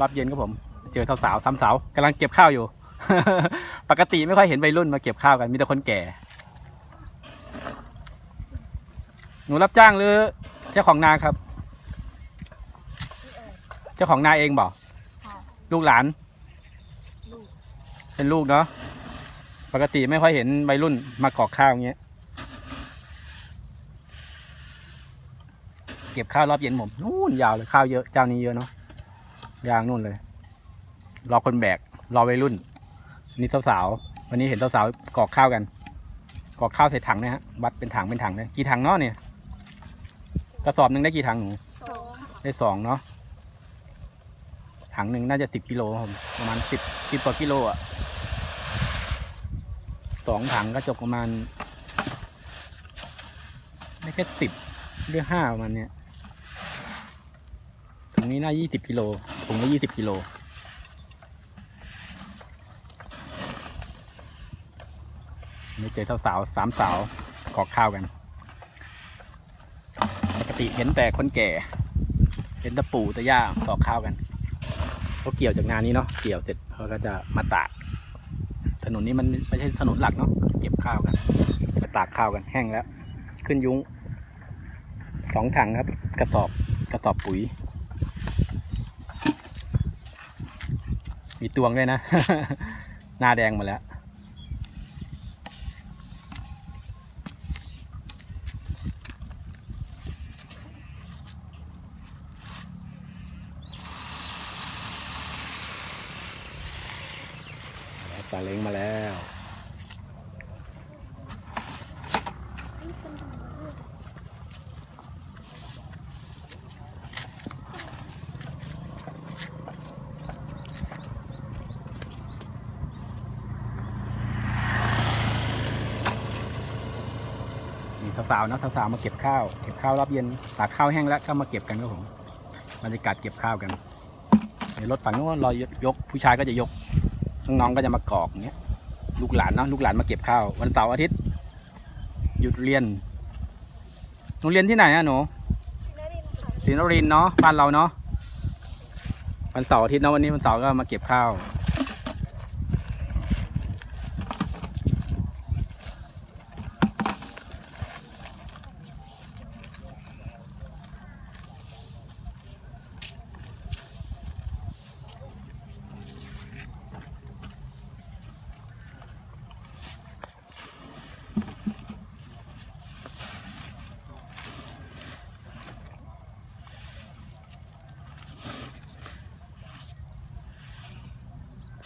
รอบเย็นครับผม เจอสาวๆสามสาวกำลังเก็บข้าวอยู่ ปกติไม่ค่อยเห็นวัยรุ่นมาเก็บข้าวกันมีแต่คนแก่ หนูรับจ้างหรือเจ้าของนาครับ เจ้าของนาเองบอกค่ะลูกหลานลูกเป็นลูกเนาะปกติไม่ค่อยเห็นวัยรุ่นมากอกข้าวอย่างเงี้ย เก็บข้าวรอบเย็นผมนู่นยาวเลยข้าวเยอะเจ้านี้เยอะเนาะ ยางนู่นเลย รอคนแบก รอวัยรุ่นนี่สาวๆวันนี้เห็นสาวๆกอกข้าวกันกอกข้าวใส่ถังนะฮะวัดเป็นถังเป็นถังเลยกี่ถังเนาะเนี่ยกระสอบหนึ่งได้กี่ถังหนูสองค่ะได้สองเนาะถังหนึ่งน่าจะสิบกิโลครับผมประมาณสิบสิบกว่ากิโลอะสองถังก็จบประมาณได้แค่สิบหรือห้าประมาณเนี้ยถุ งนี้น่ายี่สิบกิโลถุงละยี่สิบกิโลไม่เจอเท่าสาวสามสาวกอกข้าวกัน ปกติเห็นแต่คนแก่ เห็นตะปู่ตะย่ากอกข้าวกันเขาเกี่ยวจากงานนี้เนาะเกี่ยวเสร็จเขาก็จะมาตาก ถนนนี้มันไม่ใช่ถนนหลักเนาะเก็บข้าวกันมาตากข้าวกันแห้งแล้ว ขึ้นยุ้งสองถังครับ กระสอบกระสอบปุ๋ย มีตวงด้วยนะ หน้าแดงหมดแล้ว ปลาเล้งมาแล้ว มีสาวๆนะสาวๆมาเก็บข้าวเก็บข้าวรอบเย็นตากข้าวแห้งแล้วก็มาเก็บกันครับผมบรรยากาศเก็บข้าวกันในรถฝั่งนู้นรอยยกผู้ชายก็จะยกน้องๆก็จะมากรอกอย่างเงี้ยลูกหลานเนาะลูกหลานมาเก็บข้าววันเสาร์อาทิตย์ หยุดเรียนหนูเรียนที่ไหนอะหนูได้เรียนค่ะศรีนรินทร์เนาะบ้านเราเนาะวันเสาร์อาทิตย์เนาะวันนี้วันเสาร์ก็มาเก็บข้าว